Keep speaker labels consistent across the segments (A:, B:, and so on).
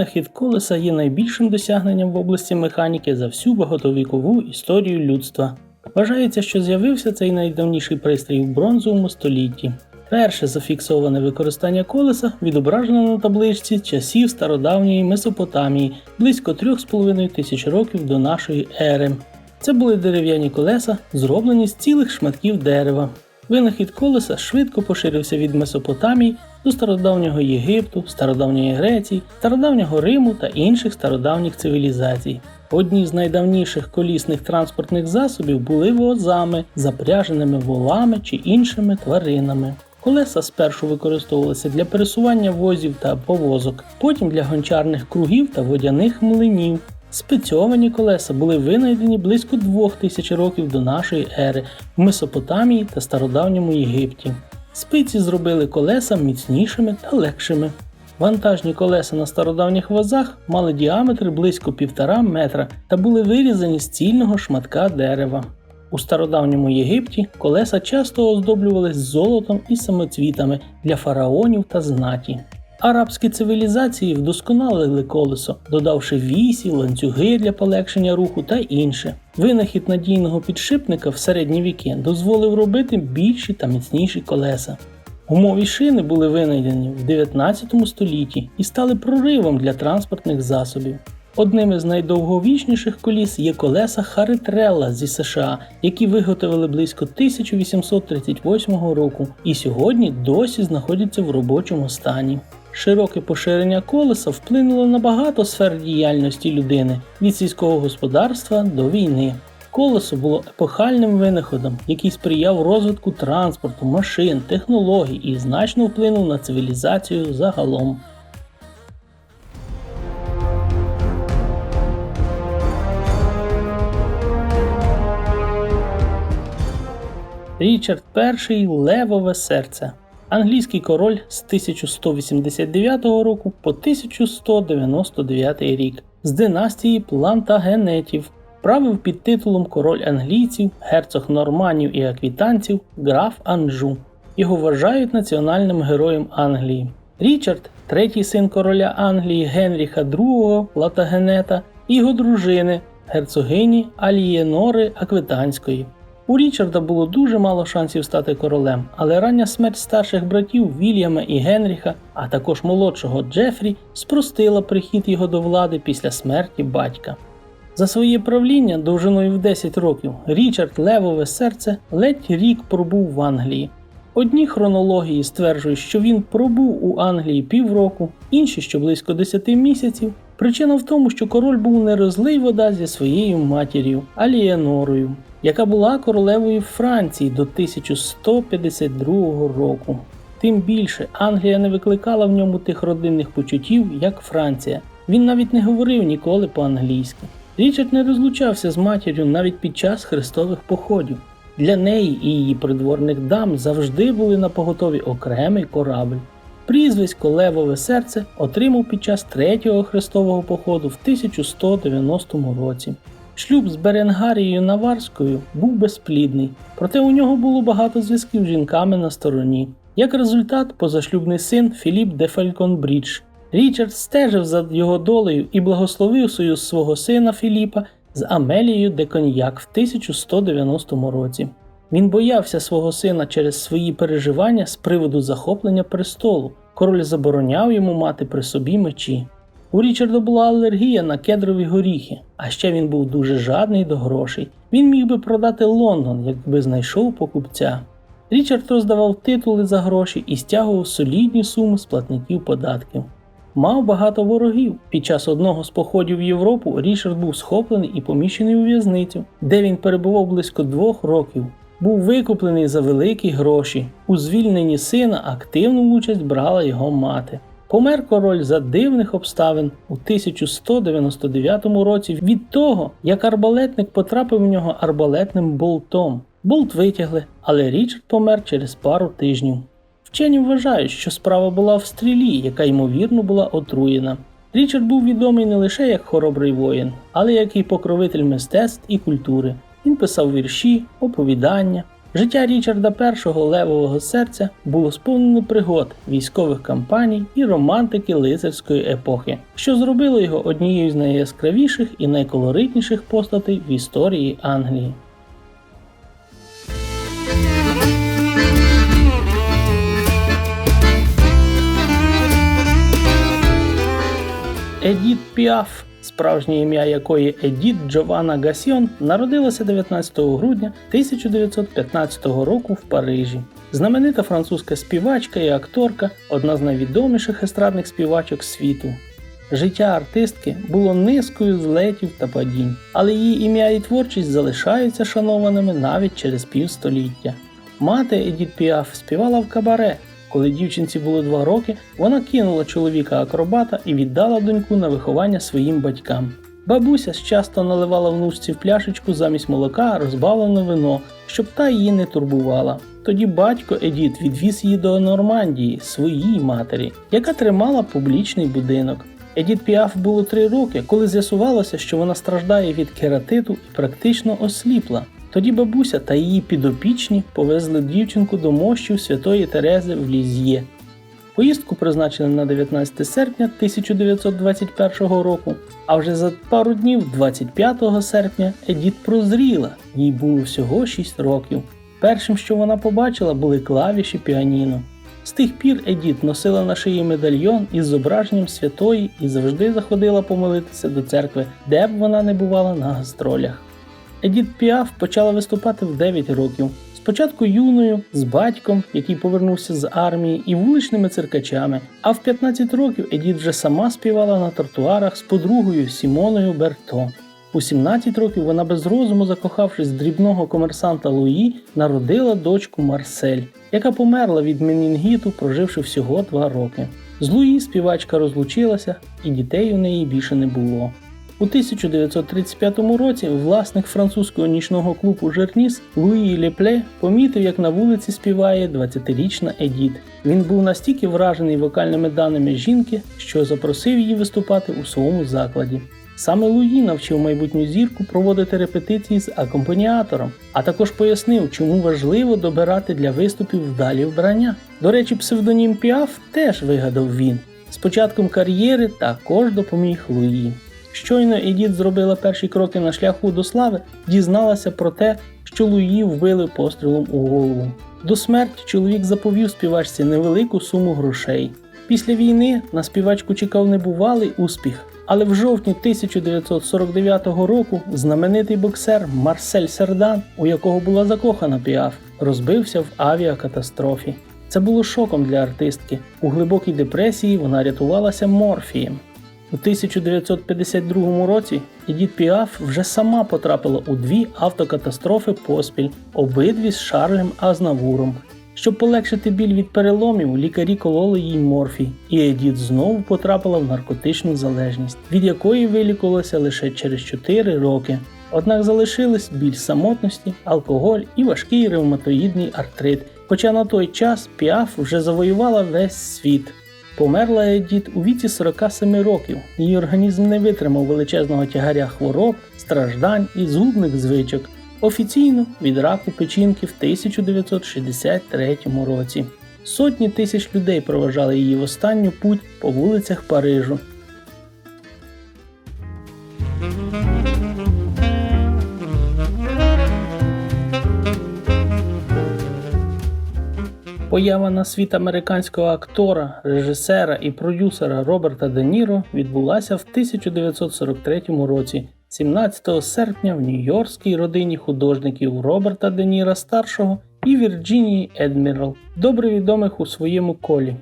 A: Винахід колеса є найбільшим досягненням в області механіки за всю багатовікову історію людства. Вважається, що з'явився цей найдавніший пристрій в бронзовому столітті. Перше зафіксоване використання колеса відображено на табличці часів стародавньої Месопотамії близько 3,5 тисяч років до нашої ери. Це були дерев'яні колеса, зроблені з цілих шматків дерева. Винахід колеса швидко поширився від Месопотамії до стародавнього Єгипту, стародавньої Греції, стародавнього Риму та інших стародавніх цивілізацій. Одні з найдавніших колісних транспортних засобів були возами, запряженими волами чи іншими тваринами. Колеса спершу використовувалися для пересування возів та повозок, потім для гончарних кругів та водяних млинів. Спецьовані колеса були винайдені близько 2000 років до нашої ери в Месопотамії та стародавньому Єгипті. Спиці зробили колеса міцнішими та легшими. Вантажні колеса на стародавніх возах мали діаметр близько 1,5 метра та були вирізані з цільного шматка дерева. У стародавньому Єгипті колеса часто оздоблювались золотом і самоцвітами для фараонів та знаті. Арабські цивілізації вдосконалили колесо, додавши вісі, ланцюги для полегшення руху та інше. Винахід надійного підшипника в середні віки дозволив робити більші та міцніші колеса. Гумові шини були винайдені в 19 столітті і стали проривом для транспортних засобів. Одним із найдовговічніших коліс є колеса Харитрелла зі США, які виготовили близько 1838 року і сьогодні досі знаходяться в робочому стані. Широке поширення колеса вплинуло на багато сфер діяльності людини від сільського господарства до війни. Колесо було епохальним винаходом, який сприяв розвитку транспорту, машин, технологій і значно вплинув на цивілізацію загалом. Річард І Левове серце. Англійський король з 1189 року по 1199 рік з династії Плантагенетів правив під титулом король англійців, герцог норманів і аквітанців, граф Анжу. Його вважають національним героєм Англії. Річард, третій син короля Англії Генріха II Платагенета і його дружини, герцогині Алієнори Аквитанської. У Річарда було дуже мало шансів стати королем, але рання смерть старших братів Вільяма і Генріха, а також молодшого Джефрі, спростила прихід його до влади після смерті батька. За своє правління довжиною в 10 років Річард Левове серце ледь рік пробув в Англії. Одні хронології стверджують, що він пробув у Англії півроку, інші, що близько 10 місяців. Причина в тому, що король був не розлий вода зі своєю матір'ю Алієнорою, яка була королевою Франції до 1152 року. Тим більше Англія не викликала в ньому тих родинних почуттів, як Франція. Він навіть не говорив ніколи по-англійськи. Річард не розлучався з матір'ю навіть під час хрестових походів. Для неї і її придворних дам завжди були на поготові окремий корабль. Прізвисько Левове серце отримав під час третього хрестового походу в 1190 році. Шлюб з Беренгарією Наварською був безплідний, проте у нього було багато зв'язків з жінками на стороні. Як результат, позашлюбний син Філіп де Фальконбрідж. Річард стежив за його долею і благословив союз свого сина Філіпа з Амелією де Коньяк в 1190 році. Він боявся свого сина через свої переживання з приводу захоплення престолу. Король забороняв йому мати при собі мечі. У Річарда була алергія на кедрові горіхи, а ще він був дуже жадний до грошей. Він міг би продати Лондон, якби знайшов покупця. Річард роздавав титули за гроші і стягував солідні суми з платників податків. Мав багато ворогів. Під час одного з походів в Європу Річард був схоплений і поміщений у в'язницю, де він перебував близько двох років. Був викуплений за великі гроші. У звільненні сина активну участь брала його мати. Помер король за дивних обставин у 1199 році від того, як арбалетник потрапив в нього арбалетним болтом. Болт витягли, але Річард помер через пару тижнів. Вчені вважають, що справа була в стрілі, яка ймовірно була отруєна. Річард був відомий не лише як хоробрий воїн, але як і покровитель мистецтв і культури. Він писав вірші, оповідання, Життя Річарда І левового серця було сповнене пригод, військових кампаній і романтики лицарської епохи, що зробило його однією з найяскравіших і найколоритніших постатей в історії Англії. Едіт Піаф, справжнє ім'я якої Едіт Джованна Гасьйон, народилася 19 грудня 1915 року в Парижі. Знаменита французька співачка і акторка, одна з найвідоміших естрадних співачок світу. Життя артистки було низкою злетів та падінь, але її ім'я і творчість залишаються шанованими навіть через півстоліття. Мати Едіт Піаф співала в кабаре. Коли дівчинці було два роки, вона кинула чоловіка акробата і віддала доньку на виховання своїм батькам. Бабуся часто наливала внучці в пляшечку замість молока розбавлене вино, щоб та її не турбувала. Тоді батько Едіт відвіз її до Нормандії, своїй матері, яка тримала публічний будинок. Едіт Піаф було три роки, коли з'ясувалося, що вона страждає від кератиту і практично осліпла. Тоді бабуся та її підопічні повезли дівчинку до мощів святої Терези в Лізьє. Поїздку призначили на 19 серпня 1921 року, а вже за пару днів, 25 серпня, Едіт прозріла, їй було всього 6 років. Першим, що вона побачила, були клавіші піаніно. З тих пір Едіт носила на шиї медальйон із зображенням святої і завжди заходила помолитися до церкви, де б вона не бувала на гастролях. Едіт Піаф почала виступати в 9 років. Спочатку юною, з батьком, який повернувся з армії, і вуличними циркачами. А в 15 років Едіт вже сама співала на тротуарах з подругою Сімоною Берто. У 17 років вона без розуму, закохавшись дрібного комерсанта Луї, народила дочку Марсель, яка померла від менінгіту, проживши всього 2 роки. З Луї співачка розлучилася, і дітей у неї більше не було. У 1935 році власник французького нічного клубу Жерніс Луї Лепле помітив, як на вулиці співає 20-річна Едіт. Він був настільки вражений вокальними даними жінки, що запросив її виступати у своєму закладі. Саме Луї навчив майбутню зірку проводити репетиції з акомпаніатором, а також пояснив, чому важливо добирати для виступів вдалі вбрання. До речі, псевдонім Піаф теж вигадав він. З початком кар'єри також допоміг Луї. Щойно Едіт зробила перші кроки на шляху до слави, дізналася про те, що Луї вбили пострілом у голову. До смерті чоловік заповів співачці невелику суму грошей. Після війни на співачку чекав небувалий успіх, але в жовтні 1949 року знаменитий боксер Марсель Сердан, у якого була закохана Піаф, розбився в авіакатастрофі. Це було шоком для артистки. У глибокій депресії вона рятувалася морфієм. У 1952 році Едіт Піаф вже сама потрапила у дві автокатастрофи поспіль, обидві з Шарлем Азнавуром. Щоб полегшити біль від переломів, лікарі кололи їй морфій, і Едіт знову потрапила в наркотичну залежність, від якої вилікувалася лише через 4 роки. Однак залишились біль самотності, алкоголь і важкий ревматоїдний артрит. Хоча на той час Піаф вже завоювала весь світ. Померла Едіт у віці 47 років. Її організм не витримав величезного тягаря хвороб, страждань і згубних звичок. Офіційно від раку печінки в 1963 році. Сотні тисяч людей проважали її в останню путь по вулицях Парижу. Поява на світ американського актора, режисера і продюсера Роберта Де Ніро відбулася в 1943 році, 17 серпня в нью-йоркській родині художників Роберта Де Ніра старшого і Вірджинії Едмірал, добре відомих у своєму колі.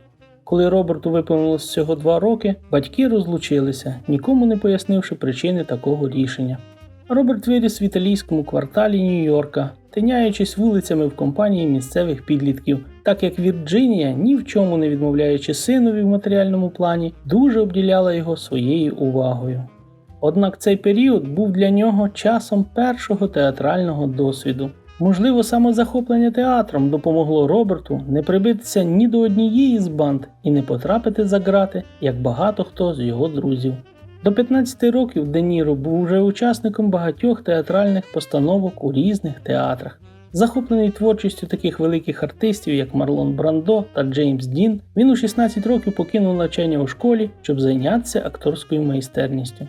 A: Коли Роберту виповнилось всього два роки, батьки розлучилися, нікому не пояснивши причини такого рішення. Роберт виріс в італійському кварталі Нью-Йорка, тиняючись вулицями в компанії місцевих підлітків, так як Вірджинія, ні в чому не відмовляючи синові в матеріальному плані, дуже обділяла його своєю увагою. Однак цей період був для нього часом першого театрального досвіду. Можливо, саме захоплення театром допомогло Роберту не прибитися ні до однієї з банд і не потрапити за грати, як багато хто з його друзів. До 15 років Де Ніро був уже учасником багатьох театральних постановок у різних театрах. Захоплений творчістю таких великих артистів, як Марлон Брандо та Джеймс Дін, він у 16 років покинув навчання у школі, щоб зайнятися акторською майстерністю.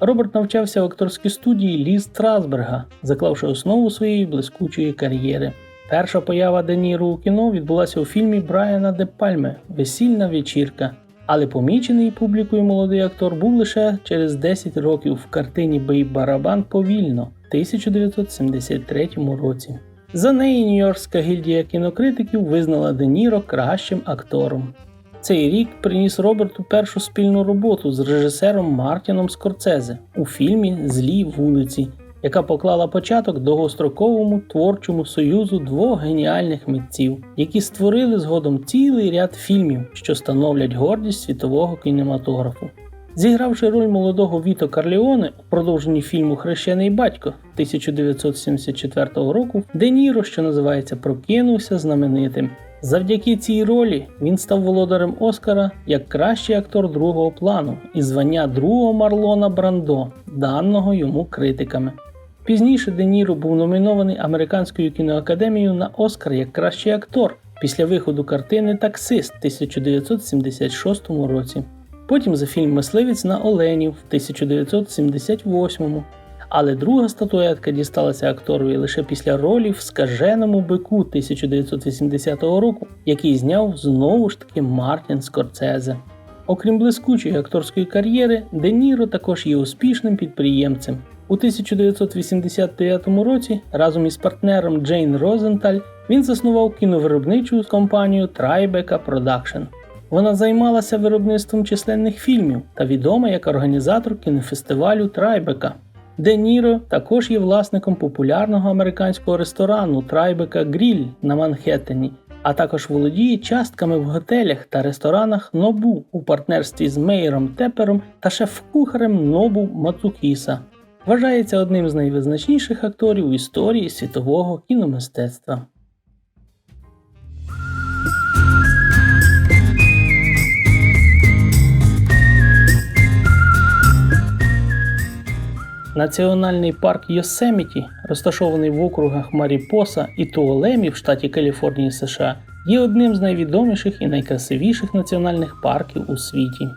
A: Роберт навчався в акторській студії Лі Страсберга, заклавши основу своєї блискучої кар'єри. Перша поява Де Ніро у кіно відбулася у фільмі Брайана Де Пальме Весільна вечірка, але помічений публікою молодий актор був лише через 10 років в картині Бей Барабан повільно 1973 році. За неї Нью-Йоркська гільдія кінокритиків визнала Де Ніро кращим актором. Цей рік приніс Роберту першу спільну роботу з режисером Мартіном Скорцезе у фільмі Злі вулиці, яка поклала початок довгостроковому творчому союзу двох геніальних митців, які створили згодом цілий ряд фільмів, що становлять гордість світового кінематографу. Зігравши роль молодого Віто Карліоне у продовженні фільму Хрещений батько 1974 року, Де Ніро, що називається, прокинувся знаменитим. Завдяки цій ролі він став володарем Оскара як кращий актор другого плану і звання другого Марлона Брандо, даного йому критиками. Пізніше Де Ніро був номінований Американською кіноакадемією на Оскар як кращий актор після виходу картини Таксист в 1976 році. Потім за фільм Мисливець на Оленів в 1978 але друга статуетка дісталася акторові лише після ролі в скаженому бику 1980 року, який зняв знову ж таки Мартін Скорцезе. Окрім блискучої акторської кар'єри, Де Ніро також є успішним підприємцем. У 1989 році разом із партнером Джейн Розенталь він заснував кіновиробничу компанію Tribeca Production. Вона займалася виробництвом численних фільмів та відома як організатор кінофестивалю Трайбека. Де Ніро також є власником популярного американського ресторану Трайбека Гріль на Манхеттені, а також володіє частками в готелях та ресторанах Нобу у партнерстві з Мейером Тепером та шеф-кухарем Нобу Мацукіса. Вважається одним з найвизначніших акторів у історії світового кіномистецтва. Національний парк Йосеміті, розташований в округах Маріпоса і Туолемі в штаті Каліфорнії США, є одним з найвідоміших і найкрасивіших національних парків у світі.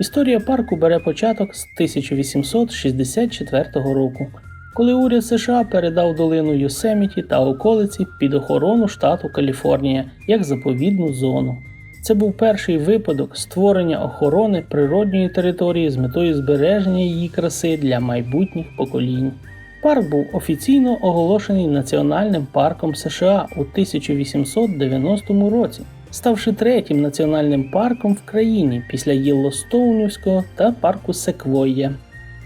A: Історія парку бере початок з 1864 року, коли уряд США передав долину Йосеміті та околиці під охорону штату Каліфорнія як заповідну зону. Це був перший випадок створення охорони природньої території з метою збереження її краси для майбутніх поколінь. Парк був офіційно оголошений Національним парком США у 1890 році, ставши третім національним парком в країні після Єллостоунівського та парку Секвойя.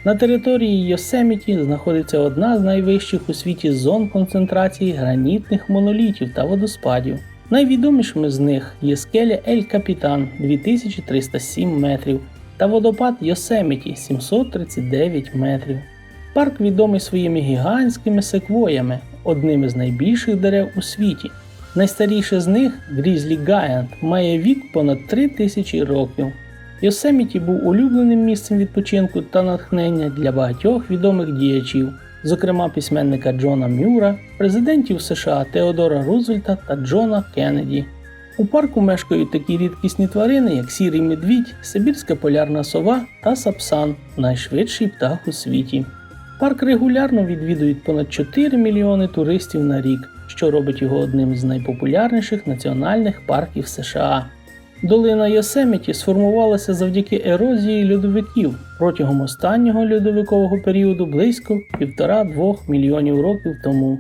A: На території Йосеміті знаходиться одна з найвищих у світі зон концентрації гранітних монолітів та водоспадів. Найвідомішими з них є скеля Ель Капітан 2307 метрів та водопад Йосеміті 739 метрів. Парк відомий своїми гігантськими секвоями, одними з найбільших дерев у світі. Найстаріше з них Грізлі Гаянт, має вік понад 3000 років. Йосеміті був улюбленим місцем відпочинку та натхнення для багатьох відомих діячів зокрема письменника Джона Мюра, президентів США Теодора Рузвельта та Джона Кеннеді. У парку мешкають такі рідкісні тварини, як сірий медвідь, Сибірська полярна сова та сапсан, найшвидший птах у світі. Парк регулярно відвідують понад 4 мільйони туристів на рік, що робить його одним з найпопулярніших національних парків США. Долина Йосеміті сформувалася завдяки ерозії льодовиків протягом останнього льодовикового періоду близько 1,5-2 мільйонів років тому.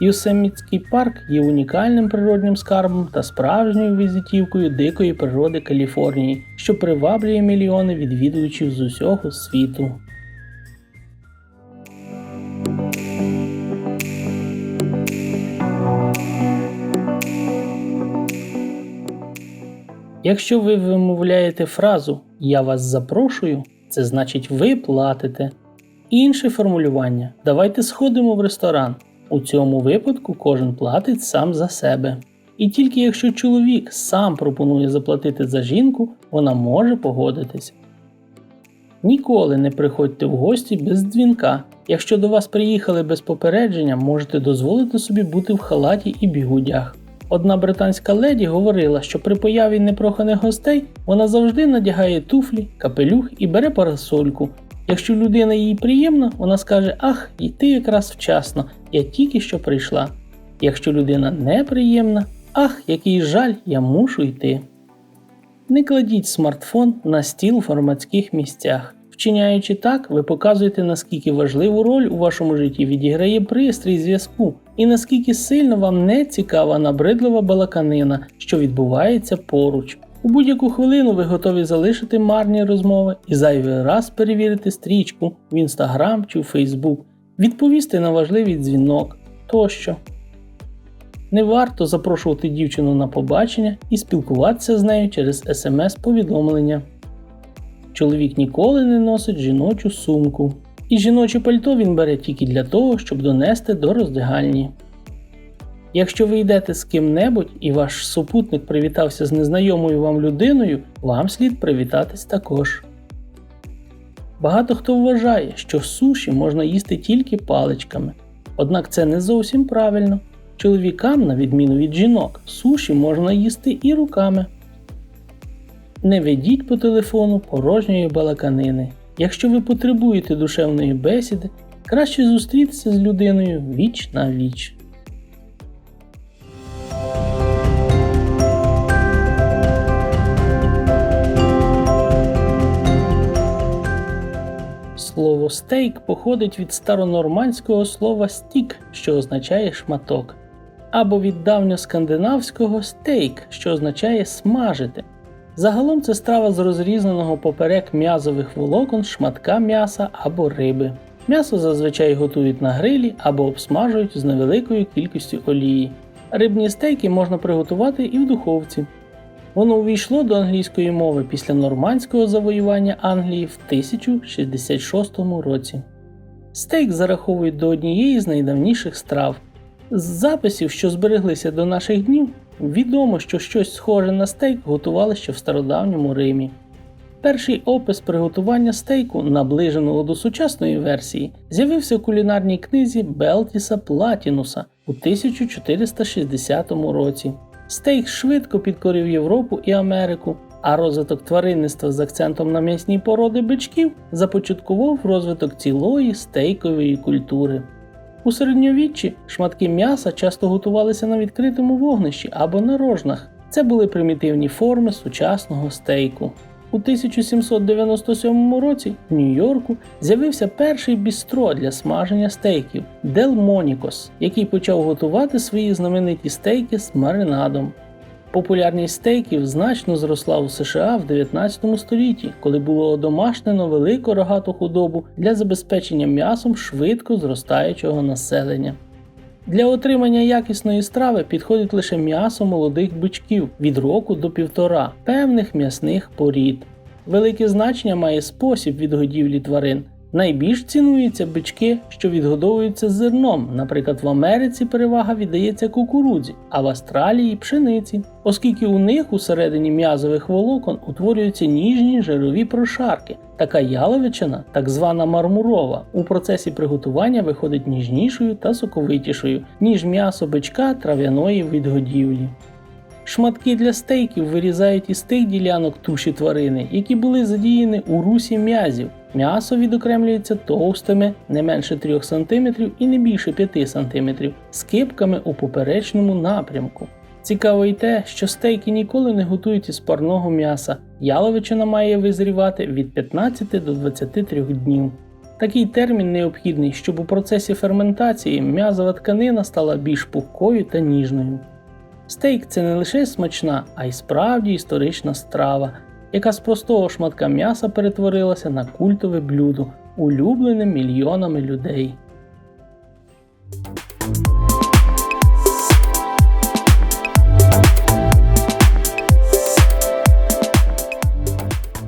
A: Йосемітський парк є унікальним природним скарбом та справжньою візитівкою дикої природи Каліфорнії, що приваблює мільйони відвідувачів з усього світу. Якщо ви вимовляєте фразу Я вас запрошую, це значить ви платите. Інше формулювання давайте сходимо в ресторан. У цьому випадку кожен платить сам за себе. І тільки якщо чоловік сам пропонує заплатити за жінку, вона може погодитися. Ніколи не приходьте в гості без дзвінка. Якщо до вас приїхали без попередження, можете дозволити собі бути в халаті і бігудях. Одна британська леді говорила, що при появі непроханих гостей вона завжди надягає туфлі, капелюх і бере парасольку. Якщо людина їй приємна, вона скаже: Ах, і ти якраз вчасно, я тільки що прийшла. Якщо людина неприємна, ах, який жаль, я мушу йти. Не кладіть смартфон на стіл в громадських місцях. Вчиняючи так, ви показуєте, наскільки важливу роль у вашому житті відіграє пристрій зв'язку, і наскільки сильно вам не цікава набридлива балаканина, що відбувається поруч. У будь-яку хвилину ви готові залишити марні розмови і зайвий раз перевірити стрічку в Instagram чи в Facebook, відповісти на важливий дзвінок тощо. Не варто запрошувати дівчину на побачення і спілкуватися з нею через смс-повідомлення. Чоловік ніколи не носить жіночу сумку. І жіноче пальто він бере тільки для того, щоб донести до роздягальні. Якщо ви йдете з ким-небудь і ваш супутник привітався з незнайомою вам людиною, вам слід привітатись також. Багато хто вважає, що суші можна їсти тільки паличками. Однак це не зовсім правильно. Чоловікам, на відміну від жінок, суші можна їсти і руками. Не ведіть по телефону порожньої балаканини. Якщо ви потребуєте душевної бесіди, краще зустрітися з людиною віч на віч. Слово стейк походить від старонормандського слова стік, що означає шматок, або від давньоскандинавського стейк, що означає смажити. Загалом це страва з розрізненого поперек м'язових волокон, шматка м'яса або риби. М'ясо зазвичай готують на грилі або обсмажують з невеликою кількістю олії. Рибні стейки можна приготувати і в духовці. Воно увійшло до англійської мови після нормандського завоювання Англії в 1066 році. Стейк зараховують до однієї з найдавніших страв. З записів, що збереглися до наших днів, відомо, що щось схоже на стейк готували ще в стародавньому Римі. Перший опис приготування стейку, наближеного до сучасної версії, з'явився в кулінарній книзі Белтіса Платінуса у 1460 році. Стейк швидко підкорив Європу і Америку, а розвиток тваринництва з акцентом на м'ясні породи бичків започаткував розвиток цілої стейкової культури. У середньовіччі шматки м'яса часто готувалися на відкритому вогнищі або на рожнах. Це були примітивні форми сучасного стейку. У 1797 році в Нью-Йорку з'явився перший бістро для смаження стейків Дел Монікос, який почав готувати свої знамениті стейки з маринадом. Популярність стейків значно зросла у США в 19 столітті, коли було одомашнено велику рогату худобу для забезпечення м'ясом швидко зростаючого населення. Для отримання якісної страви підходить лише м'ясо молодих бичків від року до півтора певних м'ясних порід. Велике значення має спосіб відгодівлі тварин. Найбільш цінуються бички, що відгодовуються зерном. Наприклад, в Америці перевага віддається кукурудзі, а в Австралії пшениці, оскільки у них усередині м'язових волокон утворюються ніжні жирові прошарки. Така яловичина, так звана мармурова, у процесі приготування виходить ніжнішою та соковитішою, ніж м'ясо бичка трав'яної відгодівлі. Шматки для стейків вирізають із тих ділянок туші тварини, які були задіяні у русі м'язів. М'ясо відокремлюється товстими не менше 3 см і не більше 5 см, з кипками у поперечному напрямку. Цікаво й те, що стейки ніколи не готують із парного м'яса. Яловичина має визрівати від 15 до 23 днів. Такий термін необхідний, щоб у процесі ферментації м'язова тканина стала більш пухкою та ніжною. Стейк це не лише смачна, а й справді історична страва, яка з простого шматка м'яса перетворилася на культове блюдо, улюблене мільйонами людей.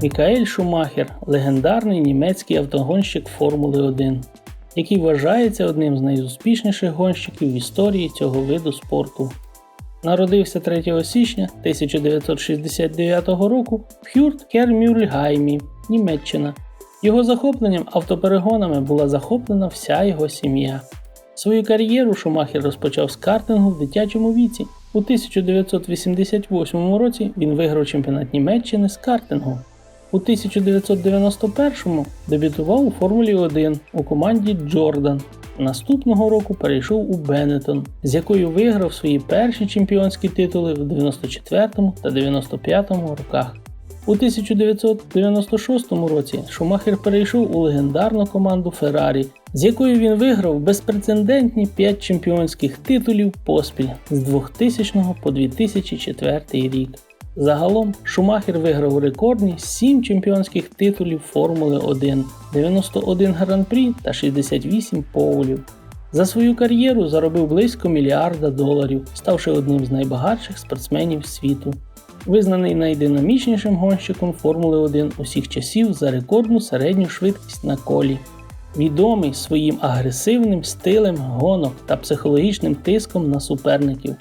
A: Мікаель Шумахер легендарний німецький автогонщик Формули 1, який вважається одним з найуспішніших гонщиків в історії цього виду спорту. Народився 3 січня 1969 року в Хюрт Кермюльгаймі, Німеччина. Його захопленням автоперегонами була захоплена вся його сім'я. Свою кар'єру Шумахер розпочав з картингу в дитячому віці. У 1988 році він виграв чемпіонат Німеччини з картингу. У 1991-му дебютував у Формулі 1 у команді Джордан. Наступного року перейшов у Бенетон, з якою виграв свої перші чемпіонські титули в 94-му та 95-му роках. У 1996 році Шумахер перейшов у легендарну команду Феррарі, з якою він виграв безпрецедентні 5 чемпіонських титулів поспіль з 2000 по 2004 рік. Загалом Шумахер виграв рекордні 7 чемпіонських титулів Формули 1, 91 гран-прі та 68 поулів. За свою кар'єру заробив близько мільярда доларів, ставши одним з найбагатших спортсменів світу. Визнаний найдинамічнішим гонщиком Формули 1 усіх часів за рекордну середню швидкість на колі. Відомий своїм агресивним стилем гонок та психологічним тиском на суперників.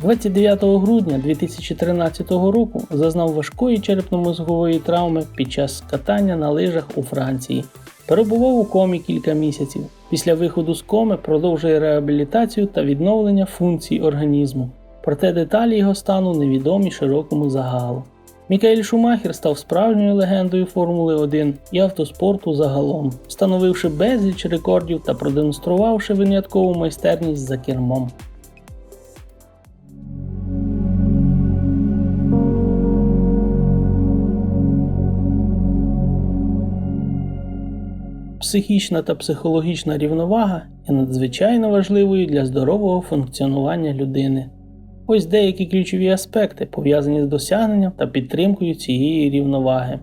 A: 29 грудня 2013 року зазнав важкої черепно-мозгової травми під час катання на лижах у Франції. Перебував у комі кілька місяців. Після виходу з коми продовжує реабілітацію та відновлення функцій організму. Проте деталі його стану невідомі широкому загалу. Мікаель Шумахер став справжньою легендою Формули 1 і автоспорту загалом, встановивши безліч рекордів та продемонструвавши виняткову майстерність за кермом. Психічна та психологічна рівновага є надзвичайно важливою для здорового функціонування людини. Ось деякі ключові аспекти пов'язані з досягненням та підтримкою цієї рівноваги.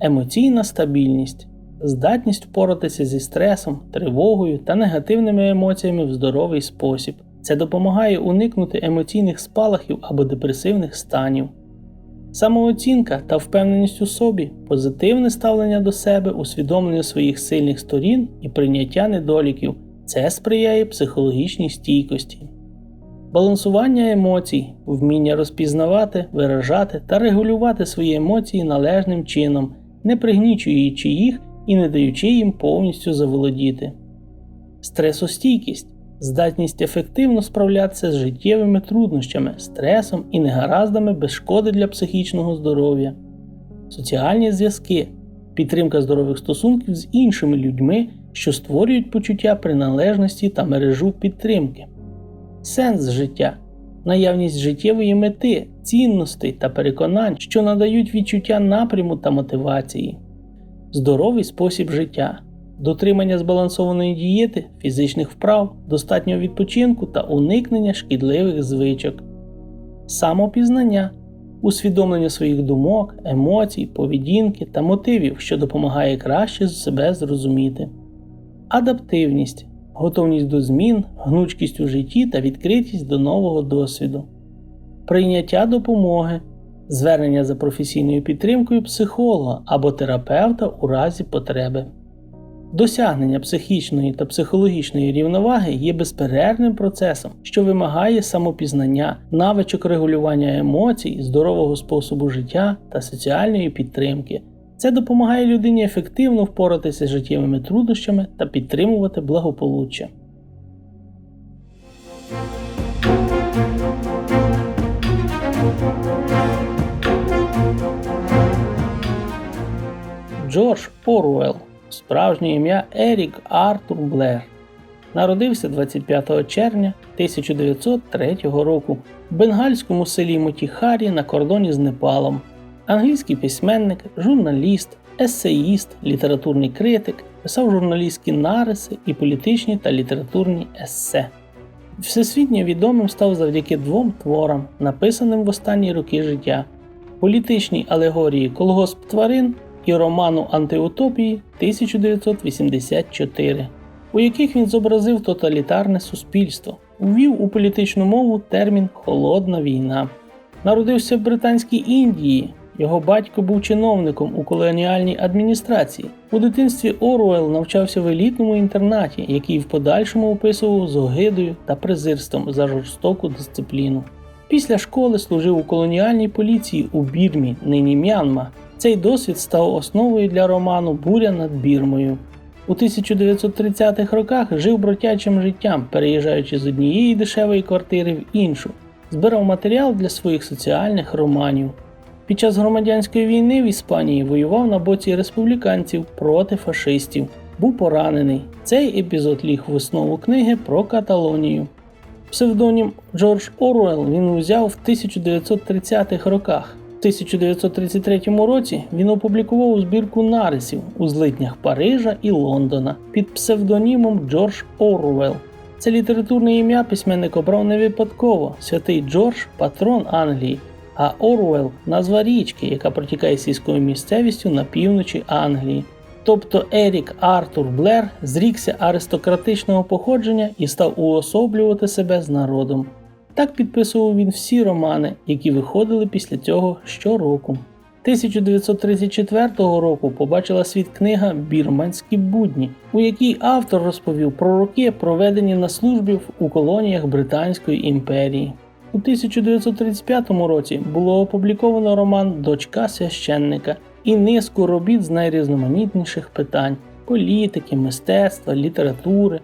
A: Емоційна стабільність, здатність впоратися зі стресом, тривогою та негативними емоціями в здоровий спосіб. Це допомагає уникнути емоційних спалахів або депресивних станів. Самооцінка та впевненість у собі, позитивне ставлення до себе, усвідомлення своїх сильних сторін і прийняття недоліків це сприяє психологічній стійкості. Балансування емоцій, вміння розпізнавати, виражати та регулювати свої емоції належним чином, не пригнічуючи їх і не даючи їм повністю заволодіти. Стресостійкість здатність ефективно справлятися з життєвими труднощами, стресом і негараздами без шкоди для психічного здоров'я, соціальні зв'язки, підтримка здорових стосунків з іншими людьми, що створюють почуття приналежності та мережу підтримки, сенс життя. Наявність життєвої мети, цінностей та переконань, що надають відчуття напряму та мотивації, здоровий спосіб життя, дотримання збалансованої дієти, фізичних вправ, достатнього відпочинку та уникнення шкідливих звичок, самопізнання, усвідомлення своїх думок, емоцій, поведінки та мотивів, що допомагає краще себе зрозуміти, адаптивність, готовність до змін, гнучкість у житті та відкритість до нового досвіду, прийняття допомоги. Звернення за професійною підтримкою психолога або терапевта у разі потреби. Досягнення психічної та психологічної рівноваги є безперервним процесом, що вимагає самопізнання, навичок регулювання емоцій, здорового способу життя та соціальної підтримки. Це допомагає людині ефективно впоратися з життєвими труднощами та підтримувати благополуччя. Джордж Оруелл Справжнє ім'я Ерік Артур Блер. Народився 25 червня 1903 року в бенгальському селі Мотіхарі на кордоні з Непалом. Англійський письменник, журналіст, есеїст, літературний критик, писав журналістські нариси і політичні та літературні есе. Всесвітньо відомим став завдяки двом творам, написаним в останні роки життя: політичній алегорії колгосп тварин і роману Антиутопії 1984, у яких він зобразив тоталітарне суспільство, ввів у політичну мову термін Холодна війна. Народився в Британській Індії. Його батько був чиновником у колоніальній адміністрації. У дитинстві Оруел навчався в елітному інтернаті, який в подальшому описував з огидою та презирством за жорстоку дисципліну. Після школи служив у колоніальній поліції у Бірмі, нині М'янма, Цей досвід став основою для роману Буря над Бірмою. У 1930-х роках жив бродячим життям, переїжджаючи з однієї дешевої квартири в іншу, збирав матеріал для своїх соціальних романів. Під час громадянської війни в Іспанії воював на боці республіканців проти фашистів. Був поранений. Цей епізод ліг в основу книги про Каталонію. Псевдонім Джордж Оруелл він узяв в 1930-х роках. В 1933 році він опублікував збірку нарисів у злитнях Парижа і Лондона під псевдонімом Джордж Оруелл. Це літературне ім'я письменник обрав не випадково. Святий Джордж патрон Англії, а Оруелл назва річки, яка протікає сільською місцевістю на півночі Англії. Тобто Ерік Артур Блер зрікся аристократичного походження і став уособлювати себе з народом. Так підписував він всі романи, які виходили після цього щороку. 1934 року побачила світ книга Бірманські будні, у якій автор розповів про роки, проведені на службі у колоніях Британської імперії. У 1935 році було опубліковано роман Дочка священника і низку робіт з найрізноманітніших питань політики, мистецтва, літератури.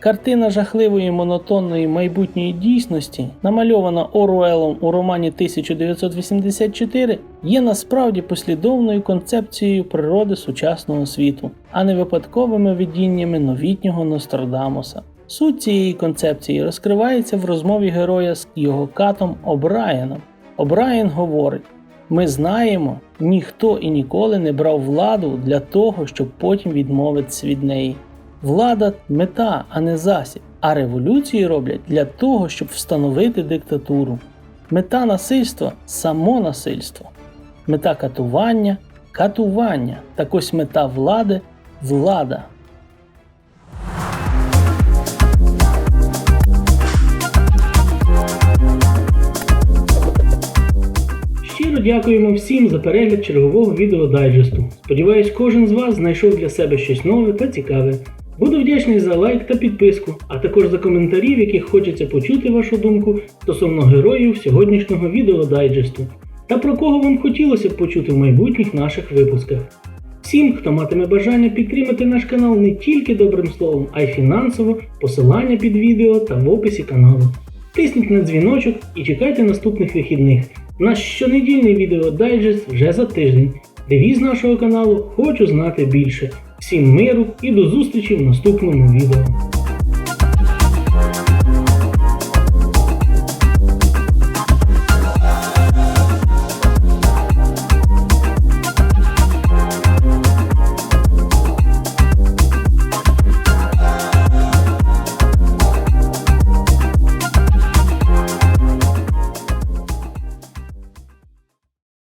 A: Картина жахливої монотонної майбутньої дійсності, намальована Оруелом у романі 1984, є насправді послідовною концепцією природи сучасного світу, а не випадковими видіннями новітнього Нострадамуса. Суть цієї концепції розкривається в розмові героя з його катом Обраєном. Обраєн говорить: ми знаємо, ніхто і ніколи не брав владу для того, щоб потім відмовитися від неї. Влада мета, а не засіб, а революції роблять для того, щоб встановити диктатуру. Мета насильства само насильство, мета катування катування. Так ось мета влади влада. Дякуємо всім за перегляд чергового відео дайджесту. Сподіваюсь, кожен з вас знайшов для себе щось нове та цікаве. Буду вдячний за лайк та підписку, а також за коментарі, в яких хочеться почути вашу думку стосовно героїв сьогоднішнього відео дайджесту та про кого вам хотілося б почути в майбутніх наших випусках. Всім, хто матиме бажання підтримати наш канал не тільки добрим словом, а й фінансово, посилання під відео та в описі каналу. Тисніть на дзвіночок і чекайте наступних вихідних. Наш щонедільний відео дайджест вже за тиждень. Девіз нашого каналу Хочу знати більше. Всім миру і до зустрічі в наступному відео.